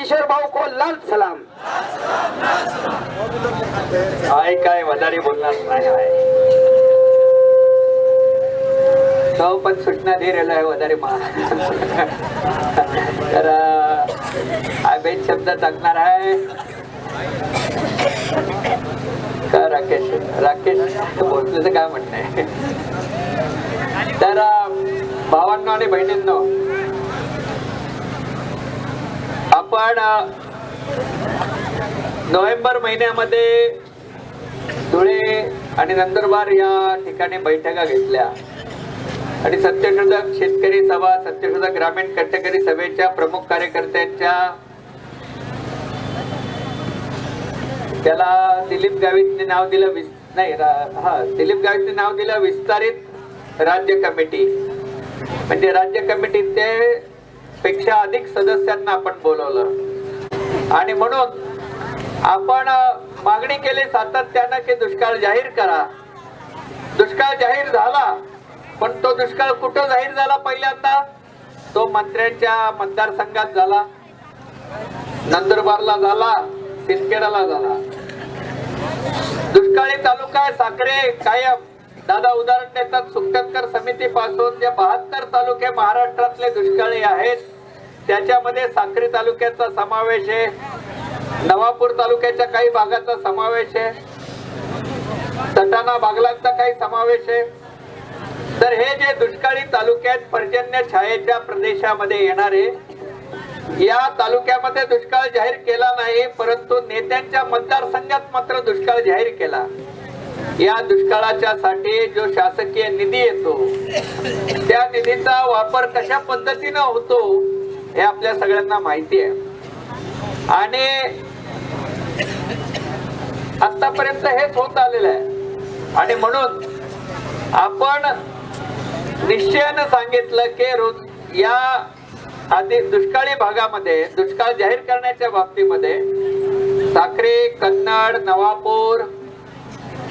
किशोर भाऊ को लाल सलाम। काय काय वधारे बोलणार नाही आहे. तो पण सूचना दे आहे वधारे मा तर हा शब्द टाकणार आहे. का राकेश? राकेश भोसलेचं काय म्हणणं आहे? तर भावांना भावांनो आणि बहिणींनो आपण नोव्हेंबर महिन्यामध्ये धुळे आणि नंदुरबार या ठिकाणी बैठका घेतल्या. आणि सत्यशोधक शेतकरी सभा सत्यशोधक ग्रामीण कष्टकरी सभेच्या प्रमुख कार्यकर्त्यांच्या त्याला दिलीप गावितने नाव दिलं विस नाही हा दिलीप गावितने नाव दिलं विस्तारित राज्य कमिटी. म्हणजे राज्य कमिटीचे पेक्षा अधिक सदस्यांना आपण बोलवलं. आणि म्हणून आपण मागणी केली सातत्यानं की दुष्काळ जाहीर करा. दुष्काळ जाहीर झाला पण तो दुष्काळ कुठं जाहीर झाला पहिल्यांदा? तो मंत्र्यांच्या मतदारसंघात झाला. नंदुरबारला झाला सिंदखेडाला झाला. दुष्काळी तालुका आहे साखरे कायम. दादा उदाहरण देतात सुकटकर समितीपासून जे बहात्तर तालुके महाराष्ट्रातले दुष्काळी आहेत त्याच्यामध्ये साक्री तालुक्याचा समावेश आहे नवापूर तालुक्याच्या काही भागाचा समावेश आहे सटाणा बागलांचा काही समावेश आहे. तर हे जे दुष्काळी तालुक्यात पर्जन्य छायेच्या प्रदेशामध्ये येणारे या तालुक्यामध्ये दुष्काळ जाहीर केला नाही परंतु नेत्यांच्या मतदारसंघात मात्र दुष्काळ जाहीर केला. या दुष्काळाच्या साठी जो शासकीय निधी येतो त्या निधीचा वापर कशा पद्धतीनं होतो हे आपल्या सगळ्यांना माहिती आहे. आणि आतापर्यंत हेच होत आलेलं आहे. आणि म्हणून आपण निश्चयानं सांगितलं की रोज या आधी दुष्काळी भागामध्ये दुष्काळ जाहीर करण्याच्या बाबतीमध्ये साखरे कन्नड नवापूर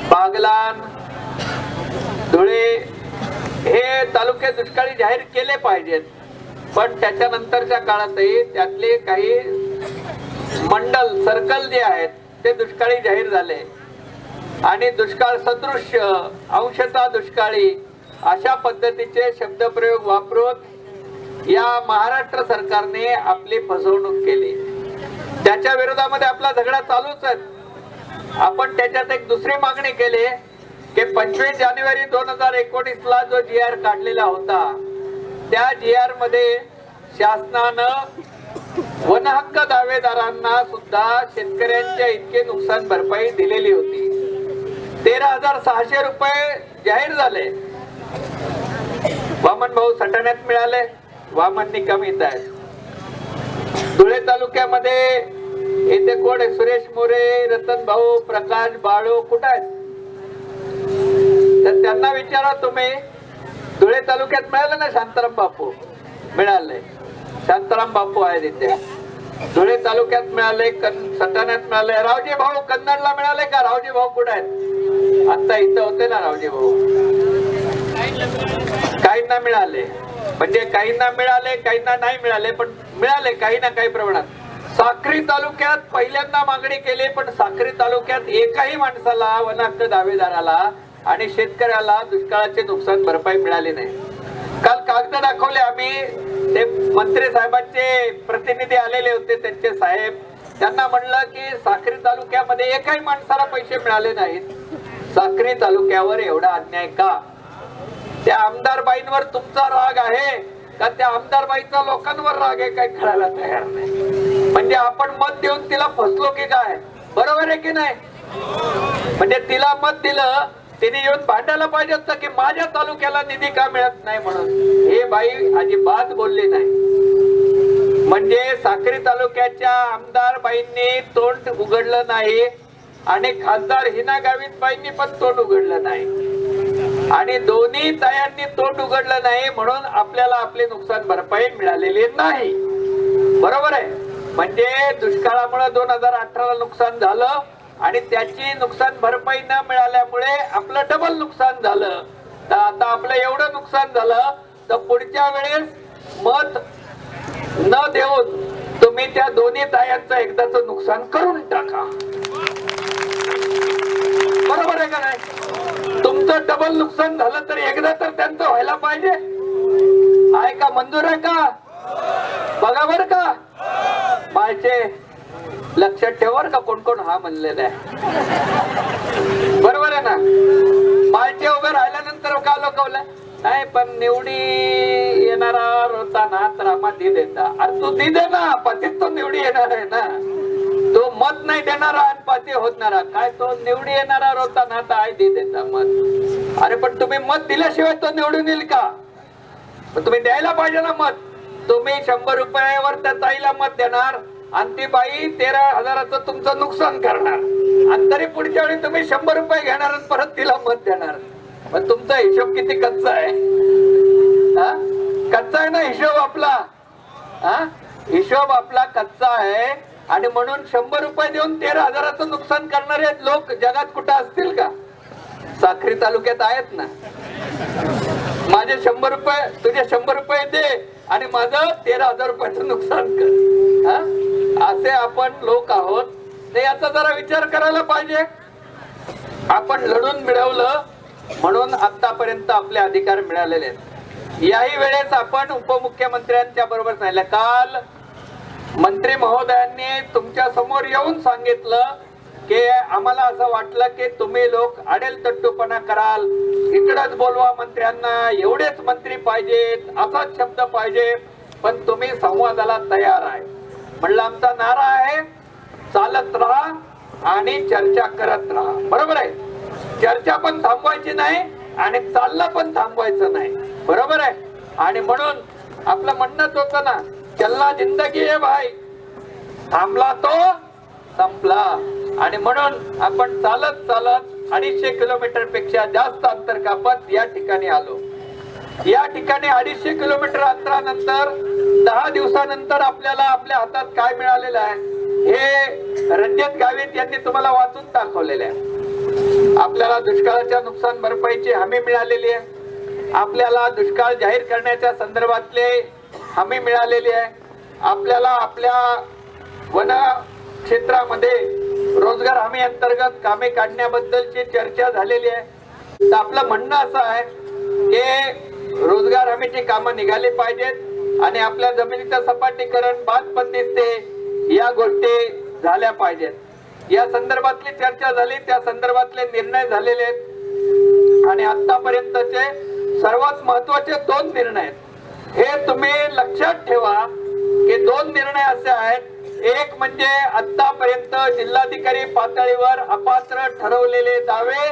बागलान धुळे हे तालुके दुष्काळी जाहीर केले पाहिजेत. पण त्याच्यानंतरच्या काळातही त्यातले काही मंडल सर्कल जे आहेत ते दुष्काळी जाहीर झाले. आणि दुष्काळ सदृश्य अंशता दुष्काळी अशा पद्धतीचे शब्दप्रयोग वापरून या महाराष्ट्र सरकारने आपली फसवणूक केली. त्याच्या विरोधामध्ये आपला झगडा चालूच आहे. आपण त्याच्यात एक दुसरी मागणी केली की पंचवीस जानेवारी दोन हजार एकोणीस ला जो जी आर काढलेला होता त्या जी आरमध्ये शासनानं वन हक्क दावेदारांना सुद्धा शेतकऱ्यांच्या इतके नुकसान भरपाई दिलेली होती. तेरा हजार सहाशे रुपये जाहीर झाले. वामन भाऊ सटाण्यात मिळाले वामन निकम आहेत धुळे तालुक्यामध्ये इथे कोण आहे? सुरेश मोरे रतन भाऊ प्रकाश बाळू कुठं आहेत? तर त्यांना विचारा तुम्ही. धुळे तालुक्यात मिळालं ना शांताराम बापू? मिळाले. शांताराम बापू आहेत इथे. धुळे तालुक्यात मिळाले सटाण्यात मिळाले. रावजी भाऊ कन्नडला मिळाले का? रावजी भाऊ कुठे आहेत? आता इथं होते ना रावजी भाऊ. काहींना मिळाले. म्हणजे काहींना मिळाले काहींना नाही मिळाले पण मिळाले काही ना काही प्रमाणात. साक्री तालुक्यात पहिल्यांदा मागणी केली पण साक्री तालुक्यात एकाही माणसाला वनाहक्क दावेदाराला आणि शेतकऱ्याला दुष्काळाचे नुकसान भरपाई मिळाली नाही. काल कागद दाखवले आम्ही. ते मंत्री साहेबांचे प्रतिनिधी आलेले होते त्यांचे साहेब. त्यांना म्हणलं की साक्री तालुक्यामध्ये एकाही माणसाला पैसे मिळाले नाहीत. साक्री तालुक्यावर एवढा अन्याय का? त्या आमदार बाईंवर तुमचा राग आहे. तर त्या आमदार बाईचा लोकांवर राग आहे काय कळायला तयार नाही. म्हणजे आपण मत देऊन तिला फसलो की काय? बरोबर आहे की नाही? म्हणजे तिला मत दिलं तिने येऊन भांडायला पाहिजे होतं की माझ्या तालुक्याला निधी का मिळत नाही म्हणून. हे बाई अजिबात बोलली नाही. म्हणजे साक्री तालुक्याच्या आमदार बाईंनी तोंड उघडलं नाही आणि खासदार हिना गावित बाईंनी पण तोंड उघडलं नाही. आणि दोन्ही तायांनी तोंड उघडलं नाही म्हणून आपल्याला आपले नुकसान भरपाई मिळालेली नाही. बरोबर आहे. म्हणजे दुष्काळामुळे दोन हजार अठराला नुकसान झालं आणि त्याची नुकसान भरपाई न मिळाल्यामुळे आपलं डबल नुकसान झालं. तर आता आपलं एवढं नुकसान झालं तर पुढच्या वेळेस मत न देऊन तुम्ही तुम्ही त्या दोन्ही तायांचं एकदाच नुकसान करून टाका. बरोबर आहे का नाही? तुमचं डबल नुकसान झालं तर एकदा तर त्यांचं व्हायला पाहिजे. आहे का मंजूर आहे का? बघा बर का. मायचे लक्षात ठेवर का कोण कोण? हा म्हणलेला आहे. बरोबर आहे ना? मायचे उभे राहिल्यानंतर का लोकवलं? नाही पण निवडी येणारा होता ना तर आम्हाला दी देता. अरे तू दी दे ना पतीत तो निवडी येणार आहे ना. तो मत नाही देणारा आणि पाती होणारा काय तो निवडी येणारा होता ना तर आय देता मत. अरे पण तुम्ही मत दिल्याशिवाय तो निवडून येईल का? तुम्ही द्यायला पाहिजे ना मत. तुम्ही शंभर रुपयावर त्या ताईला मत देणार आणि ती बाई तेरा हजाराचं तुमचं नुकसान करणार. आणि तरी पुढच्या वेळी तुम्ही शंभर रुपये घेणार आणि परत तिला मत देणार. पण तुमचा हिशोब किती कच्चा आहे? हा? कच्चा आहे ना हिशोब आपला? हा? हिशोब आपला कच्चा आहे. आणि म्हणून शंभर रुपये देऊन तेरा हजाराचं नुकसान करणारे लोक जगात कुठं असतील का? साखरी तालुक्यात आहेत ना. माझे शंभर रुपये तुझे शंभर रुपये दे आणि माझं तेरा हजार रुपयाचं नुकसान कर. हा? असे आपण लोक आहोत. ते याचा जरा विचार करायला पाहिजे. आपण लढून मिळवलं म्हणून आतापर्यंत आपले अधिकार मिळालेले आहेत. याही वेळेस आपण उपमुख्यमंत्र्यांच्या बरोबर सांगितलं काल मंत्री महोदयांनी तुमच्यासमोर येऊन सांगितलं की आम्हाला असं वाटलं की तुम्ही लोक आडेल तट्टूपणा कराल. इकडच बोलवा मंत्र्यांना एवढेच मंत्री पाहिजेत असाच शब्द पाहिजे पण तुम्ही संवादाला तयार आहे. म्हणलं आमचा नारा आहे चालत राहा आणि चर्चा करत राहा. बरोबर आहे? चर्चा पण थांबवायची नाही आणि चाललं पण थांबवायचं नाही. बरोबर आहे? आणि म्हणून आपलं म्हणणंच होतं ना चलना जिंदगी आहे भाई। थांबला तो संपला। आणि म्हणून आपण चालत चालत अडीचशे किलोमीटरपेक्षा जास्त अंतर कापत या ठिकाणी आलो. या ठिकाणी अडीचशे किलोमीटर अंतरानंतर दहा दिवसानंतर आपल्याला आपल्या हातात काय मिळालेलं आहे हे रंजत गावित यांनी तुम्हाला वाचून दाखवलेले आहे. आपल्याला दुष्काळाच्या नुकसान भरपाईची हमी मिळालेली आहे. आपल्याला दुष्काळ जाहीर करण्याच्या संदर्भातले हमी मिळालेली आहे. आपल्याला आपल्या वन क्षेत्रामध्ये रोजगार हमी अंतर्गत कामे काढण्याबद्दलची चर्चा झालेली आहे. तर आपलं म्हणणं असं आहे की रोजगार हमीची कामं निघाली पाहिजेत आणि आपल्या जमिनीचं सपाटीकरण बांधपणनिस्ते या गोष्टी झाल्या पाहिजेत. या संदर्भातली चर्चा झाली त्या संदर्भातले निर्णय झालेले आहेत. आणि आतापर्यंतचे सर्वात महत्त्वाचे दोन निर्णय आहेत. हे तुम्ही लक्षात ठेवा की दोन निर्णय असे आहेत. एक म्हणजे आतापर्यंत जिल्हाधिकारी पातळीवर अपात्र ठरवलेले दावे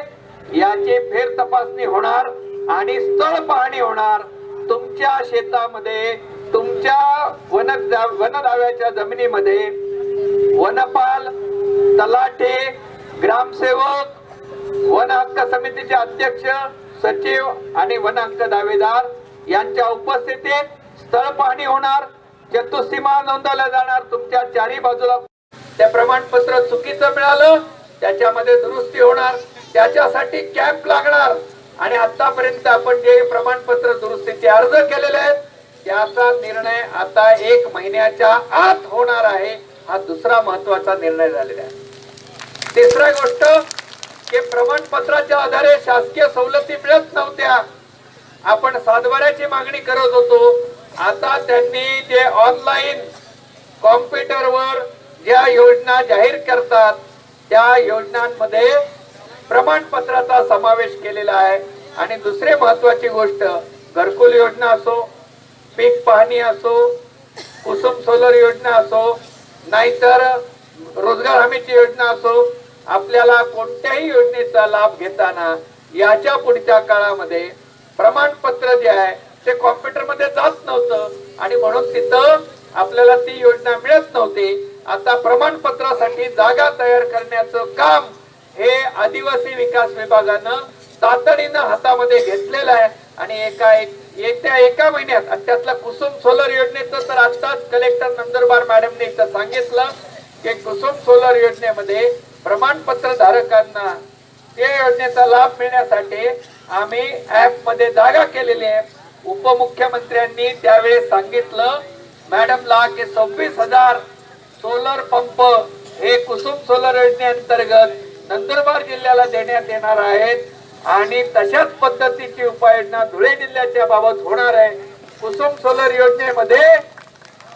याची फेर तपासणी होणार आणि स्थळ पाहणी होणार. तुमच्या शेतामध्ये तुमच्या वन वन दाव्याच्या जमिनीमध्ये वनपाल तलाठे ग्रामसेवक वन हक्क समितीचे अध्यक्ष सचिव आणि वन हक्क दावेदार यांच्या उपस्थितीत स्थळ पाहणी होणार. चतुसीमा नोंदवल्या जाणार. तुमच्या चारी बाजूला ते प्रमाणपत्र चुकीचं मिळालं त्याच्यामध्ये दुरुस्ती होणार. त्याच्यासाठी कॅम्प लागणार. आणि आतापर्यंत आपण जे प्रमाणपत्र दुरुस्तीचे अर्ज केलेले आहेत त्याचा निर्णय आता एक महिन्याच्या आत होणार आहे. हा दुसरा महत्त्वाचा निर्णय झालेला आहे. तिसरा गोष्ट की प्रमाणपत्राच्या आधारे शासकीय सवलती मिळत नव्हत्या. आपण सातबाऱ्याची मागणी करत होतो. आता त्यांनी जे ऑनलाईन कॉम्प्युटरवर ज्या योजना जाहीर करतात त्या योजनांमध्ये प्रमाणपत्राचा समावेश केलेला आहे. आणि दुसरे महत्वाची गोष्ट घरकुल योजना असो पीक पाहणी असो कुसुम सोलर योजना असो नाहीतर रोजगार हमीची योजना असो आपल्याला कोणत्याही योजनेचा लाभ घेताना याच्या पुढच्या काळामध्ये प्रमाणपत्र जे आहे ते कॉम्प्युटरमध्ये जात नव्हतं. आणि म्हणून तिथं आपल्याला ती योजना मिळत नव्हती. आता प्रमाणपत्रासाठी जागा तयार करण्याचं काम हे आदिवासी विकास विभागानं तातडीनं हातामध्ये घेतलेलं आहे. आणि एका एक येत्या एका महिन्यात आणि त्यातला कुसुम सोलर योजनेचं तर आताच कलेक्टर नंदुरबार मॅडमने इथं सांगितलं की कुसुम सोलर योजनेमध्ये प्रमाणपत्र धारकांना त्या योजनेचा लाभ मिळण्यासाठी आम्ही ऍपमध्ये जागा केलेली आहे. उपमुख्यमंत्र्यांनी त्यावेळेस सांगितलं मॅडमला की सव्वीस हजार सोलर पंप हे कुसुम सोलर योजनेअंतर्गत नंदुरबार जिल्ह्याला देण्यात येणार आहेत आणि तशाच पद्धतीची उपाययोजना धुळे जिल्ह्याच्या बाबत होणार आहे. कुसुम सोलर योजनेमध्ये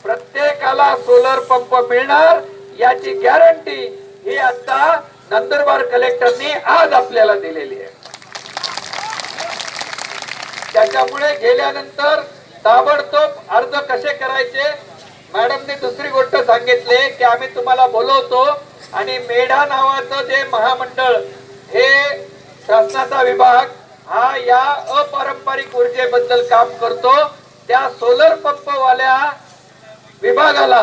प्रत्येकाला सोलर पंप मिळणार याची गॅरंटी ही आता नंदुरबार कलेक्टरनी आज आपल्याला दिलेली आहे. त्याच्यामुळे गेल्यानंतर ताबडतोब अर्ज कसे करायचे? मॅडमने दुसरी गोष्ट सांगितली की आम्ही तुम्हाला बोलवतो आणि मेढा नावाचं जे महामंडळ हे शासनाचा विभाग हा या अपारंपरिक ऊर्जेबद्दल काम करतो. त्या सोलर पंपवाल्या विभागाला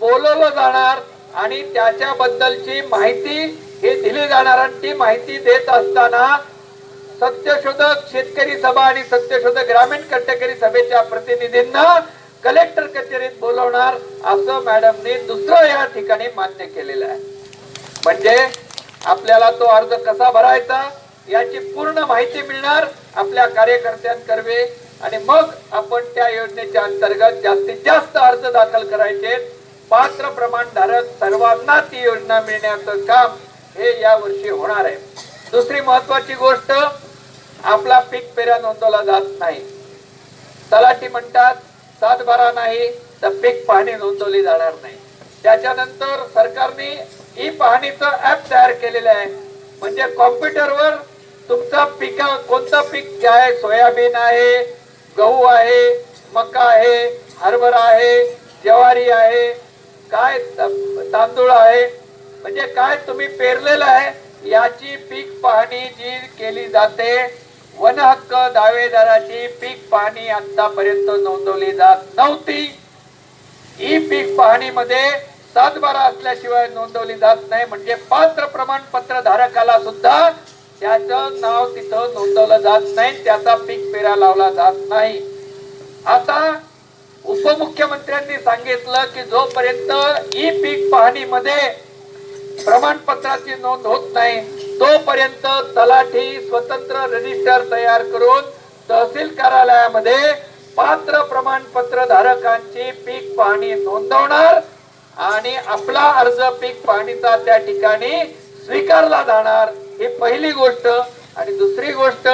बोलवलं जाणार आणि त्याच्याबद्दलची माहिती हे दिली जाणार. आणि ती माहिती देत असताना सत्यशोधक शेतकरी सभा आणि सत्यशोधक ग्रामीण कट्टेकरी सभेच्या प्रतिनिधींना कलेक्टर कचेरीत बोलवणार असं मॅडमने दुसरं या ठिकाणी मान्य केलेलं आहे. म्हणजे आपल्याला तो अर्ज कसा भरायचा याची पूर्ण माहिती मिळणार आपल्या कार्यकर्त्यांकर्वे आणि मग आपण त्या योजनेच्या अंतर्गत जास्तीत जास्त अर्ज दाखल करायचे. पात्र प्रमाणधारक सर्वांना ती योजना मिळण्याचं काम हे या वर्षी होणार आहे. दुसरी महत्वाची गोष्ट आपला पीक पेऱ्या नोंदवला जात नाही. तलाठी म्हणतात सातबारा नाही तर पीक पाहणी नोंदवली जाणार नाही. त्याच्यानंतर सरकारने ई पाहणीचं ऍप तयार केलेलं आहे. म्हणजे कॉम्प्युटरवर तुमचा पिका कोणतं पीक आहे सोयाबीन आहे गहू आहे मका आहे हरभरा आहे ज्वारी आहे काय त- तांदूळ आहे म्हणजे काय तुम्ही पेरलेलं आहे याची पीक पाहणी जी केली जाते वन हक्क दावेदाराची पीक पाहणी आतापर्यंत नोंदवली जात नव्हती. ई पीक पाहणीमध्ये सातबारा असल्याशिवाय नोंदवली जात नाही. म्हणजे पात्र प्रमाणपत्र धारकाला सुद्धा त्याचं नाव तिथं नोंदवलं जात नाही. त्याचा पीक पेरा लावला जात नाही. आता उपमुख्यमंत्र्यांनी सांगितलं की जोपर्यंत ई पीक पाहणीमध्ये प्रमाणपत्राची नोंद होत नाही तोपर्यंत तलाठी स्वतंत्र रजिस्टर तयार करून तहसील कार्यालयामध्ये पात्र प्रमाणपत्र धारकांची पीक पाहणी नोंदवणार आणि आपला अर्ज पीक पाहणीचा त्या ठिकाणी स्वीकारला जाणार ही पहिली गोष्ट. आणि दुसरी गोष्ट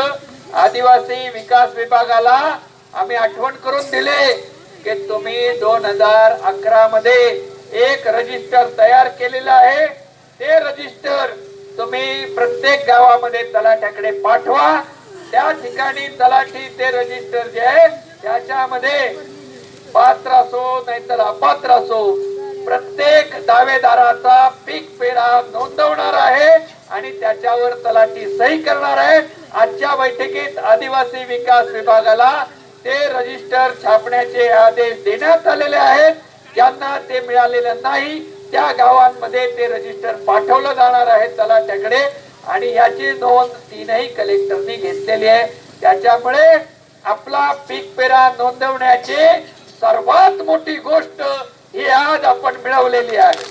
आदिवासी विकास विभागाला आम्ही आठवण करून दिले की तुम्ही दोन हजार अकरा मध्ये एक रजिस्टर तयार केलेलं आहे. ते रजिस्टर तुम्ही प्रत्येक गावामध्ये तलाठ्याकडे पाठवा. त्या ठिकाणी तलाठी ते रजिस्टर जे आहे त्याच्यामध्ये पात्र असो नाहीतर अपात्र असो प्रत्येक दावेदाराचा पीक पेरा नोंदवणार आहे आणि त्याच्यावर तलाठी सही करणार आहे. आजच्या बैठकीत आदिवासी विकास विभागाला ते रजिस्टर छापण्याचे आदेश देण्यात आलेले आहेत. ज्यांना ते मिळालेलं नाही त्या गावांमध्ये ते रजिस्टर पाठवलं जाणार आहे. तलाट्याकडे आणि याची नोंद तीनही कलेक्टरनी घेतलेली आहे. त्याच्यामुळे आपला पीक पेरा नोंदवण्याची सर्वात मोठी गोष्ट ही आज आपण मिळवलेली आहे.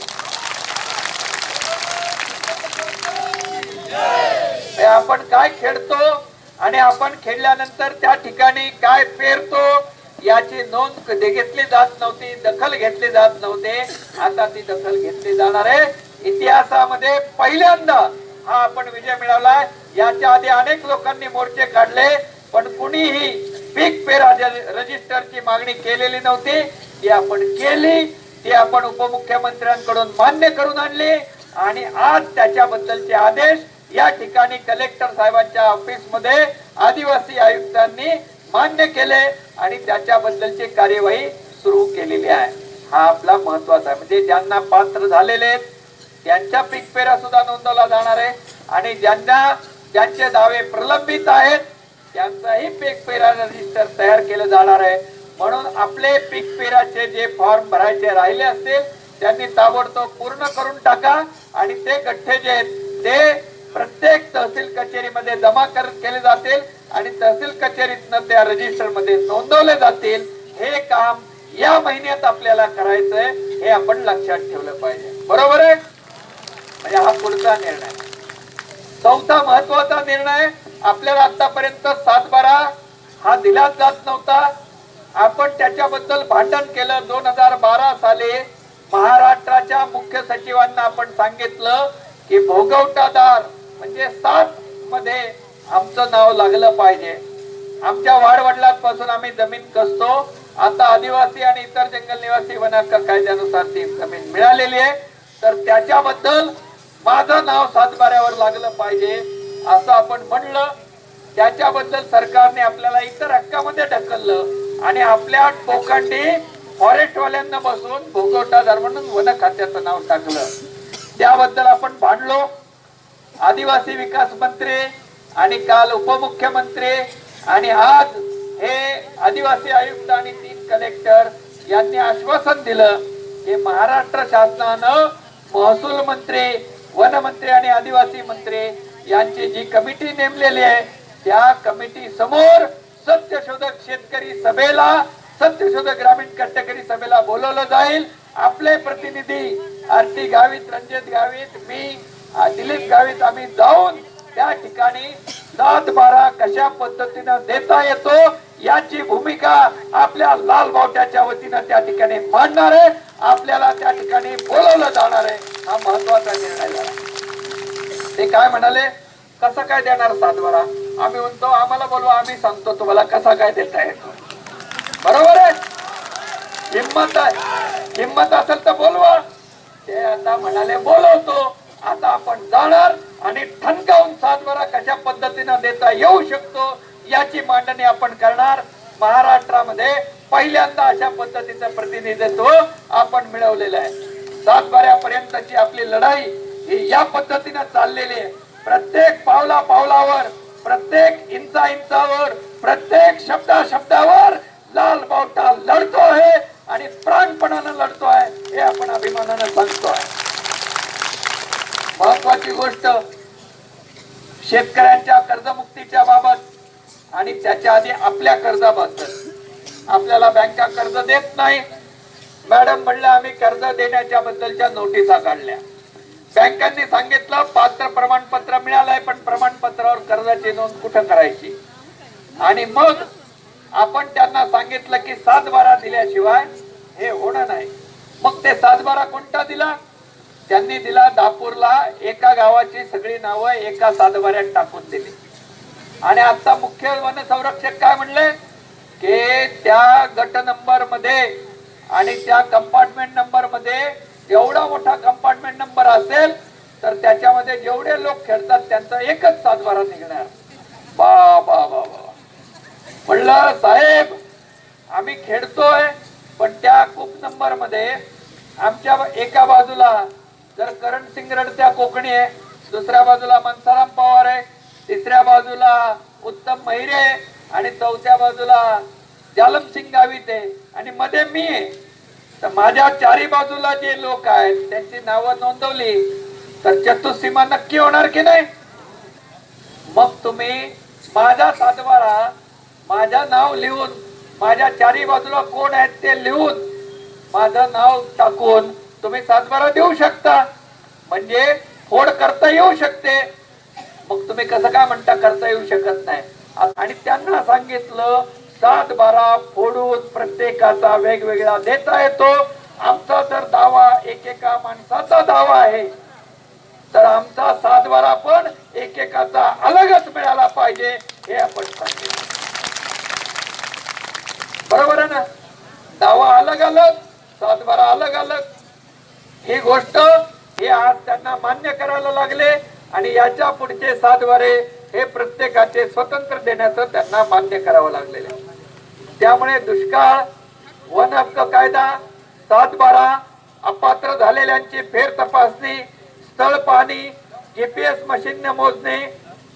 आपण काय खेळतो आणि आपण खेळल्यानंतर त्या ठिकाणी काय पेरतो याची नोंद कधी घेतली जात नव्हती दखल घेतली जात नव्हते. आता ती दखल घेतली जाणार आहे. इतिहासामध्ये पहिल्यांदा हा आपण विजय मिळवलाय याच्या आधी अनेक लोकांनी मोर्चे काढले पण कुणीही पीक पेरा रजिस्टरची मागणी केलेली नव्हती. ती आपण केली. ती आपण उपमुख्यमंत्र्यांकडून मान्य करून आणली. आणि आज त्याच्याबद्दलचे आदेश या ठिकाणी कलेक्टर साहेबांच्या ऑफिसमध्ये आदिवासी आयुक्तांनी मान्य केले आणि त्याच्याबद्दलची कार्यवाही सुरू केलेली आहे. हा आपला महत्त्वाचा आहे. म्हणजे ज्यांना पात्र झालेले आहेत त्यांच्या पीक पेरा सुद्धा नोंदवला जाणार आहे. आणि ज्यांना ज्यांचे दावे प्रलंबित आहेत त्यांचाही पीक पेरा रजिस्टर तयार केलं जाणार आहे. म्हणून आपले पीक पेराचे जे फॉर्म भरायचे राहिले असतील त्यांनी ताबडतोब पूर्ण करून टाका. आणि ते गठ्ठे जे आहेत ते प्रत्येक तहसील कचेरीमध्ये जमा कर केले जातील. आणि तहसील कचेरीतनं त्या रजिस्टरमध्ये नोंदवले जातील. हे काम या महिन्यात आपल्याला करायचंय हे आपण लक्षात ठेवलं पाहिजे. बरोबर आहे? म्हणजे हा पुढचा निर्णय. चौथा महत्त्वाचा निर्णय आपल्याला आतापर्यंत सातबारा हा दिलाच जात नव्हता. आपण त्याच्याबद्दल भांडण केलं. दोन हजार बारा साली महाराष्ट्राच्या मुख्य सचिवांना आपण सांगितलं की भोगवटादार म्हणजे सात मध्ये आमचं नाव लागलं पाहिजे. आमच्या वाडवडिलांपासून आम्ही जमीन कसतो आता आदिवासी आणि इतर जंगल निवासी वन कायद्यानुसार ती जमीन मिळालेली आहे. तर त्याच्याबद्दल माझं नाव सातबाऱ्यावर लागलं पाहिजे असं आपण म्हणलं. त्याच्याबद्दल सरकारने आपल्याला इतर हक्कामध्ये ढकललं आणि आपल्या पोखंडी फॉरेस्टवाल्यांना बसून भोगवटादार म्हणून वन खात्याचं नाव टाकलं. त्याबद्दल आपण भांडलो. आदिवासी विकास मंत्री आणि काल उपमुख्यमंत्री आणि आज हे आदिवासी आयुक्त आणि तीन कलेक्टर यांनी आश्वासन दिलं की महाराष्ट्र शासनानं महसूल मंत्री वन मंत्री आणि आदिवासी मंत्री यांची जी कमिटी नेमलेली आहे त्या कमिटी समोर सत्यशोधक शेतकरी सभेला सत्यशोधक ग्रामीण कष्टकरी सभेला बोलवलं जाईल. आपले प्रतिनिधी आरती गावित रंजित गावित मी दिलीप गावित आम्ही जाऊन त्या ठिकाणी सात बारा कशा पद्धतीनं देता येतो याची भूमिका आपल्या लाल बावट्याच्या वतीनं त्या ठिकाणी मांडणार आहे. आपल्याला त्या ठिकाणी बोलवलं जाणार आहे. हा महत्त्वाचा निर्णय झाला. ते काय म्हणाले? कसं काय देणार सातबारा आम्ही म्हणतो आम्हाला बोलवा आम्ही सांगतो तुम्हाला कसा काय देता येतो. बरोबर आहे? हिंमत आहे. हिंमत असेल तर बोलवा. ते आता म्हणाले बोलवतो. आता आपण जाणार. आणि ठणकावून सातबारा कशा पद्धतीनं देता येऊ शकतो याची मांडणी आपण करणार. महाराष्ट्रामध्ये पहिल्यांदा अशा पद्धतीचं प्रतिनिधित्व आपण मिळवलेलं आहे. सातबाऱ्यापर्यंतची आपली लढाई ही या पद्धतीनं चाललेली आहे. प्रत्येक पावला पावलावर प्रत्येक इंचा इंचावर प्रत्येक शब्दा शब्दावर लाल बावटा लढतो आहे आणि प्राणपणानं लढतो आहे हे आपण अभिमानानं सांगतो आहे. महत्वाची गोष्ट शेतकऱ्यांच्या कर्जमुक्तीच्या बाबत आणि त्याच्या आधी आपल्या कर्जाबद्दल. आपल्याला बँका कर्ज देत नाही. मॅडम म्हणलं आम्ही कर्ज देण्याच्या बद्दलच्या नोटिसा काढल्या. बँकांनी सांगितलं पात्र प्रमाणपत्र मिळालंय पण प्रमाणपत्रावर कर्जाची नोंद कुठं करायची? आणि मग आपण त्यांना सांगितलं की सात बारा दिल्याशिवाय हे होणं नाही. मग ते सात बारा कोणता दिला? त्यांनी दिला दापूरला एका गावाची सगळी नावं एका सातबाऱ्यात टाकून दिली. आणि आता मुख्य वन संरक्षक काय म्हणले? की त्या गट नंबरमध्ये आणि त्या कंपार्टमेंट नंबरमध्ये एवढा मोठा कंपार्टमेंट नंबर असेल तर त्याच्यामध्ये जेवढे लोक खेळतात त्यांचा एकच सातबारा निघणार. बा बा बा बा. म्हणलं साहेब आम्ही खेळतोय पण त्या कूप नंबरमध्ये आमच्या एका बाजूला जर करण सिंग रडत्या कोकणी आहे दुसऱ्या बाजूला मनसाराम पवार आहे तिसऱ्या बाजूला उत्तम महिरे आहे आणि चौथ्या बाजूला जालम सिंग गावित आहे आणि मध्ये मी आहे. तर माझ्या चारी बाजूला जे लोक आहेत त्यांची नावं नोंदवली तर चतुसीमा नक्की होणार की नाही? मग तुम्ही माझा सातबारा माझं नाव लिहून माझ्या चारी बाजूला कोण आहेत ते लिहून माझं नाव टाकून तुम्ही सातबारा देऊ शकता. म्हणजे फोड करता येऊ शकते. मग तुम्ही कसं काय म्हणता करता येऊ शकत नाही. आणि त्यांना सांगितलं सात बारा फोडून प्रत्येकाचा वेगवेगळा देता येतो. आमचा जर दावा एकेका माणसाचा दावा आहे तर आमचा सातबारा पण एकेकाचा अलगच मिळाला पाहिजे हे आपण सांगितलं बरोबर आहे ना? दावा अलग अलग सातबारा अलग अलग. ही गोष्ट हे आज त्यांना मान्य करायला लागले आणि याच्या पुढचे सातवारे हे प्रत्येकाचे स्वतंत्र देण्याचं त्यांना मान्य करावं लागलेलं आहे. त्यामुळे दुष्काळ वन हक्क कायदा सात बारा अपात्र झालेल्यांची फेर तपासणी स्थळ पाहणी जीपीएस मशीन मोजणे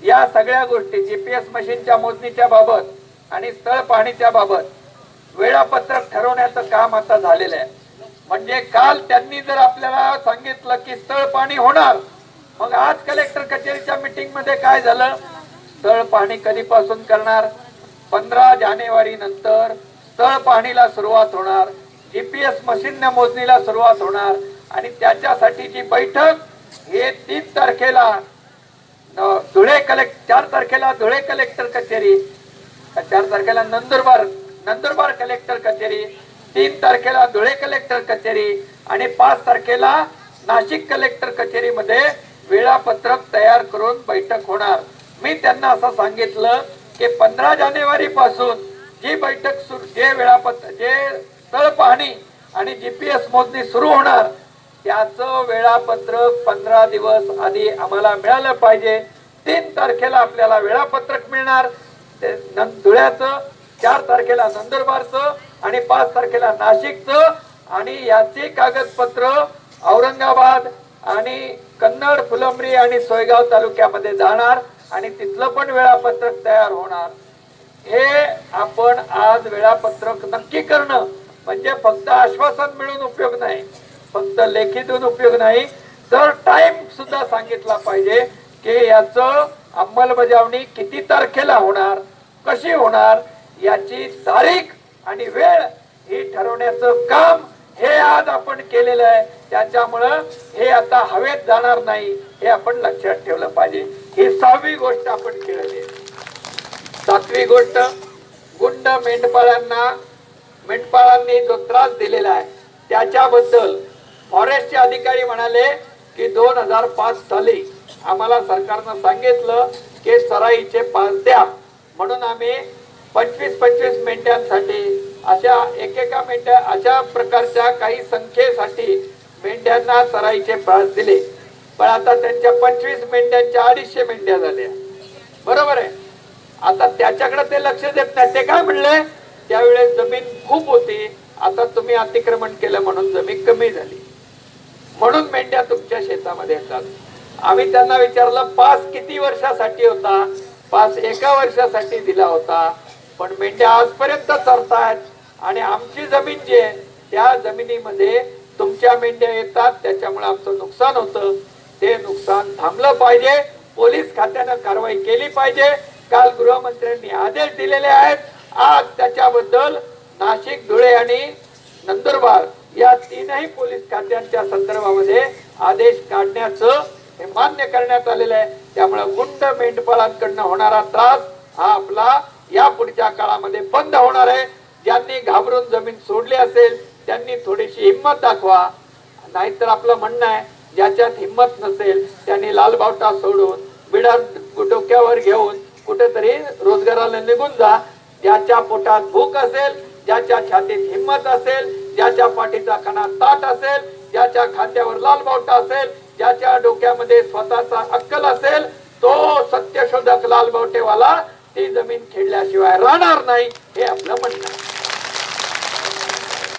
या सगळ्या गोष्टी जीपीएस मशीनच्या मोजणीच्या बाबत आणि स्थळ पाहणीच्या बाबत वेळापत्रक ठरवण्याचं काम आता झालेलं आहे म्हणजे काल त्यांनी जर आपल्याला सांगितलं की तळ पाणी होणार मग आज कलेक्टर कचेरीच्या मीटिंगमध्ये काय झालं? तळ पाणी कधीपासून करणार? पंधरा जानेवारी नंतर स्थळ सुरुवात होणार जीपीएस मशीन मोजणीला सुरुवात होणार आणि त्याच्यासाठीची बैठक हे तीन तारखेला धुळे कलेक्ट चार तारखेला धुळे कलेक्टर कचेरी चार तारखेला नंदुरबार नंदुरबार कलेक्टर कचेरी तीन तारखेला धुळे कलेक्टर कचेरी आणि पाच तारखेला नाशिक कलेक्टर कचेरीमध्ये वेळापत्रक तयार करून बैठक होणार. मी त्यांना असं सांगितलं की पंधरा जानेवारी पासून जी बैठक सुरू जे वेळापत्र जे स्थळ पाहणी आणि जीपीएस मोजणी सुरू होणार त्याचं वेळापत्रक पंधरा दिवस आधी आम्हाला मिळालं पाहिजे. तीन तारखेला आपल्याला वेळापत्रक मिळणार. ते धुळ्याचं चार तारखेला नंदुरबारचं आणि पाच तारखेला नाशिकचं आणि याचे कागदपत्र औरंगाबाद आणि कन्नड फुलंब्री आणि सोयगाव तालुक्यामध्ये जाणार आणि तिथलं पण वेळापत्रक तयार होणार. हे आपण आज वेळापत्रक नक्की करणं म्हणजे फक्त आश्वासन मिळून उपयोग नाही फक्त लेखीतून उपयोग नाही तर टाइम सुद्धा सांगितला पाहिजे की याचं अंमलबजावणी किती तारखेला होणार कशी होणार याची तारीख आणि वेळ ही ठरवण्याचं काम हे आज आपण केलेलं आहे. त्याच्यामुळं हे आता हवेत जाणार नाही हे आपण लक्षात ठेवलं पाहिजे. ही सहावी गोष्ट आपण केलेली आहे. सातवी गोष्ट गुंड मेंढपाळांना मेंढपाळांनी जो त्रास दिलेला आहे त्याच्याबद्दल फॉरेस्टचे अधिकारी म्हणाले की दोन हजार पाच साली आम्हाला सरकारनं सांगितलं की सराईचे पाच द्या. म्हणून आम्ही पंचवीस पंचवीस मेंढ्यांसाठी अशा एकेका मेंढ्या अशा प्रकारच्या काही संख्येसाठी मेंढ्यांना सराईचे पास दिले. पण आता त्यांच्या पंचवीस मेंढ्यांच्या अडीचशे मेंढ्या झाल्या. बरोबर आहे? आता त्याच्याकडे ते लक्ष देत नाही. ते काय म्हणले? त्यावेळेस जमीन खूप होती. आता तुम्ही अतिक्रमण केलं म्हणून जमीन कमी झाली. म्हणून मेंढ्या तुमच्या शेतामध्ये येतात. आम्ही त्यांना विचारलं पास किती वर्षासाठी होता? पास एका वर्षासाठी दिला होता. पण मेंढ्या आजपर्यंत चरतायत. आणि आमची जमीन जी आहे त्या जमिनीमध्ये तुमच्या मेंढ्या येतात. त्याच्यामुळे आमचं नुकसान होतं. ते नुकसान थांबलं पाहिजे. पोलीस खात्यानं कारवाई केली पाहिजे. काल गृहमंत्र्यांनी आदेश दिलेले आहेत. आज त्याच्याबद्दल नाशिक धुळे आणि नंदुरबार या तीनही पोलीस खात्यांच्या संदर्भामध्ये आदेश काढण्याचं हे मान्य करण्यात आलेलं आहे. त्यामुळे गुंड मेंढपाळांकडनं होणारा त्रास हा आपला या पुढच्या काळामध्ये बंद होणार आहे. ज्यांनी घाबरून जमीन सोडली असेल त्यांनी थोडीशी हिंमत दाखवा. नाहीतर आपलं म्हणणं आहे ज्याच्यात हिंमत नसेल त्यांनी लालबावटा सोडून बिडा डोक्यावर घेऊन कुठेतरी रोजगाराला निघून जा. ज्याच्या पोटात भूक असेल ज्याच्या छातीत हिंमत असेल ज्याच्या पाठीचा कणा ताट असेल ज्याच्या खांद्यावर लालबावटा असेल ज्याच्या डोक्यामध्ये स्वतःचा अक्कल असेल तो सत्यशोधक लालबावटेवाला ती जमीन खेळल्याशिवाय राहणार नाही हे आपलं म्हणणं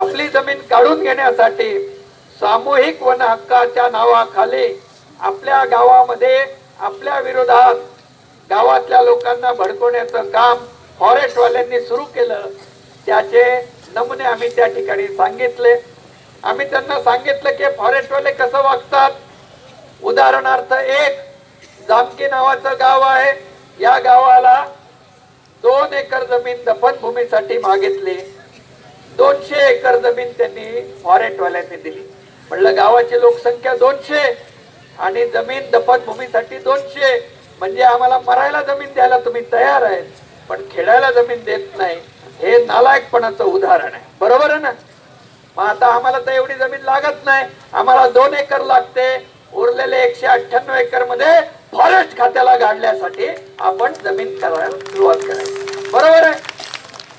आपली जमीन काढून घेण्यासाठी सामूहिक वन हक्काच्या नावाखाली आपल्या गावामध्ये आपल्या विरोधात गावातल्या लोकांना भडकवण्याचं काम फॉरेस्टवाल्यांनी सुरू केलं. त्याचे नमुने आम्ही त्या ठिकाणी सांगितले. आम्ही त्यांना सांगितलं की फॉरेस्टवाले कसं वागतात? उदाहरणार्थ एक जामकी नावाचं गाव आहे. या गावाला दोन एकर जमीन दफनभूमीसाठी मागितली. दोनशे एकर जमीन त्यांनी फॉरेस्टवाल्यांनी दिली. म्हणलं गावाची लोकसंख्या दोनशे आणि जमीन दफनभूमीसाठी दोनशे. म्हणजे आम्हाला मरायला जमीन द्यायला तुम्ही तयार आहेत पण खेळायला जमीन देत नाही. हे नालायकपणाचं उदाहरण आहे. बरोबर आहे ना? मग आता आम्हाला तर एवढी जमीन लागत नाही. आम्हाला दोन एकर लागते. उरलेले एकशे अठ्ठ्याण्णव एकरमध्ये फॉरेस्ट खात्याला गाडण्यासाठी आपण जमीन करायला सुरुवात करायची. बरोबर आहे?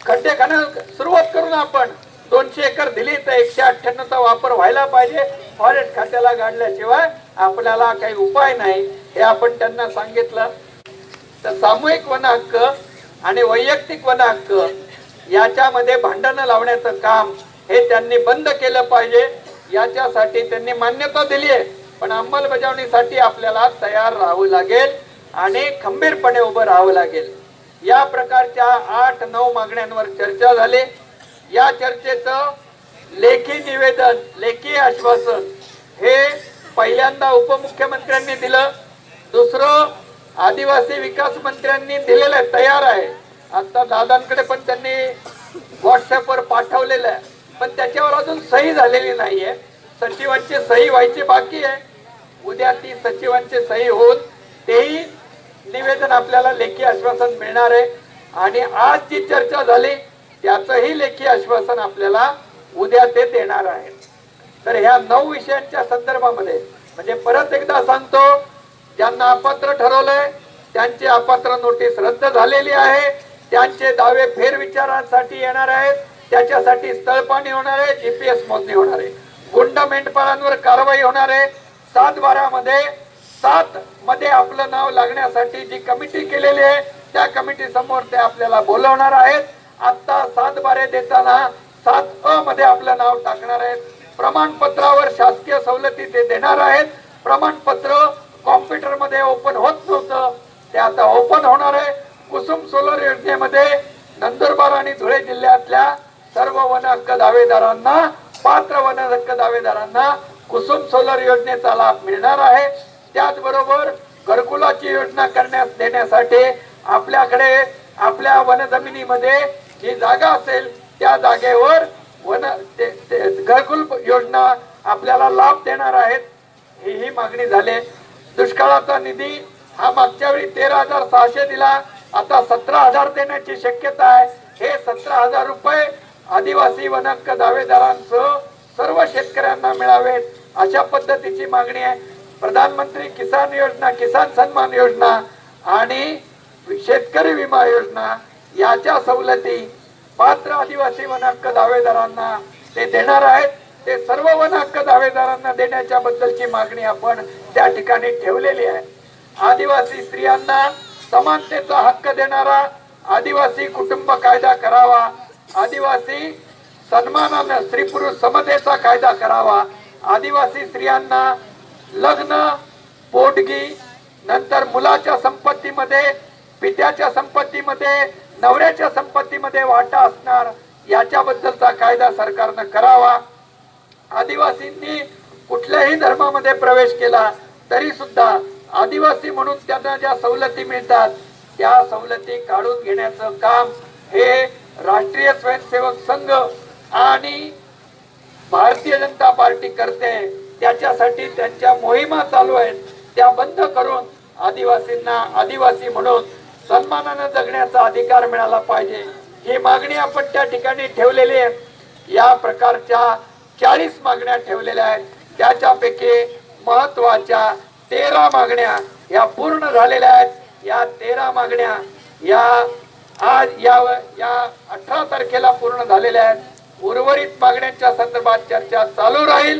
खड्डे खाण्यास सुरुवात करून आपण दोनशे एकर दिली तर एकशे अठ्ठ्याण्णवचा वापर व्हायला पाहिजे. फॉरेस्ट खात्याला गाडल्याशिवाय आपल्याला काही उपाय नाही. हे आपण त्यांना सांगितलं. तर सामूहिक वन हक्क आणि वैयक्तिक वन हक्क याच्यामध्ये भांडणं लावण्याचं काम हे त्यांनी बंद केलं पाहिजे. याच्यासाठी त्यांनी मान्यता दिली आहे. पण अंमलबजावणीसाठी आपल्याला तयार राहावं लागेल आणि खंबीरपणे उभं राहावं लागेल. या प्रकारच्या आठ नऊ मागण्यांवर चर्चा झाली. या चर्चेचं लेखी निवेदन लेखी आश्वासन हे पहिल्यांदा उपमुख्यमंत्र्यांनी दिलं. दुसरं आदिवासी विकास मंत्र्यांनी दिलेलं आहे तयार आहे. आता दादांकडे पण त्यांनी व्हॉट्सअपवर पाठवलेलं आहे. पण त्याच्यावर अजून सही झालेली नाहीये. सचिवांची सही व्हायची बाकी आहे. उद्या ती सचिवांचे सही होऊन तेही निवेदन आपल्याला लेखी आश्वासन मिळणार आहे. आणि आज जी चर्चा झाली त्याचंही लेखी आश्वासन आपल्याला उद्या ते देणार आहे. तर ह्या नऊ विषयांच्या संदर्भामध्ये म्हणजे परत एकदा सांगतो ज्यांना अपात्र ठरवलंय त्यांची अपात्र नोटीस रद्द झालेली आहे त्यांचे दावे फेरविचारासाठी येणार आहेत त्याच्यासाठी स्थळपाणी होणार आहे जीपीएस मोजणी होणार आहे. गुंड मेंढपाळांवर कारवाई होणार आहे सात बारामध्ये सात मध्ये आपलं नाव लागण्यासाठी जी कमिटी केलेली आहे त्या कमिटी समोर ते आपल्याला बोलवणार आहेत. आता सात बारे देताना सात अ मध्ये आपलं नाव टाकणार आहेत. प्रमाणपत्रावर शासकीय सवलती ते देणार आहेत. प्रमाणपत्र कॉम्प्युटरमध्ये ओपन होत नव्हतं ते आता ओपन होणार आहे. कुसुम सोलर योजनेमध्ये नंदुरबार आणि धुळे जिल्ह्यातल्या सर्व वन हक्क दावेदारांना पात्र वन हक्क दावेदारांना कुसुम सोलर योजनेचा लाभ मिळणार आहे. त्याचबरोबर घरकुलाची योजना करण्यास देण्यासाठी आपल्याकडे आपल्या वन जमिनीमध्ये जी जागा असेल त्या जागेवर वन ते- ते- घरकुल योजना आपल्याला लाभ देणार आहेत ही ही मागणी झाली. दुष्काळाचा निधी हा मागच्या वेळी तेरा हजार सहाशे दिला. आता सतरा हजार देण्याची शक्यता आहे. हे सतरा हजार रुपये आदिवासी वनहक्क दावेदारांसह सर्व शेतकऱ्यांना मिळावेत. अशा पद्धतीची मागणी आहे. प्रधानमंत्री किसान योजना किसान सन्मान योजना आणि शेतकरी विमा योजना याच्या सवलती पात्र आदिवासी वनहक्क दावेदारांना ते देणार आहेत. ते सर्व वन हक्क दावेदारांना देण्याच्या बद्दलची मागणी आपण त्या ठिकाणी ठेवलेली आहे. आदिवासी स्त्रियांना समानतेचा हक्क देणारा आदिवासी कुटुंब कायदा करावा. आदिवासी सन्मानानं स्त्री पुरुष समतेचा कायदा करावा. आदिवासी स्त्रियांना लग्न पोटगी नंतर मुलाच्या संपत्तीमध्ये पित्याच्या संपत्तीमध्ये नवऱ्याच्या संपत्तीमध्ये वाटा असणार याच्याबद्दलचा कायदा सरकारनं करावा. आदिवासींनी कुठल्याही धर्मामध्ये प्रवेश केला तरी सुद्धा आदिवासी म्हणून त्यांना ज्या सवलती मिळतात त्या सवलती काढून घेण्याचं काम हे राष्ट्रीय स्वयंसेवक संघ आणि भारतीय जनता पार्टी करते. त्याच्यासाठी त्यांच्या मोहिमा चालू आहेत. त्या बंद करून आदिवासींना आदिवासी म्हणून सन्मानानं जगण्याचा अधिकार मिळाला पाहिजे. ही मागणी आपण त्या ठिकाणी ठेवलेली आहे. या प्रकारच्या चाळीस मागण्या ठेवलेल्या आहेत. त्याच्यापैकी महत्त्वाच्या तेरा मागण्या या पूर्ण झालेल्या आहेत. या तेरा मागण्या या आज या या अठरा तारखेला पूर्ण झालेल्या आहेत. उर्वरित मागण्यांच्या संदर्भात चर्चा चालू राहील.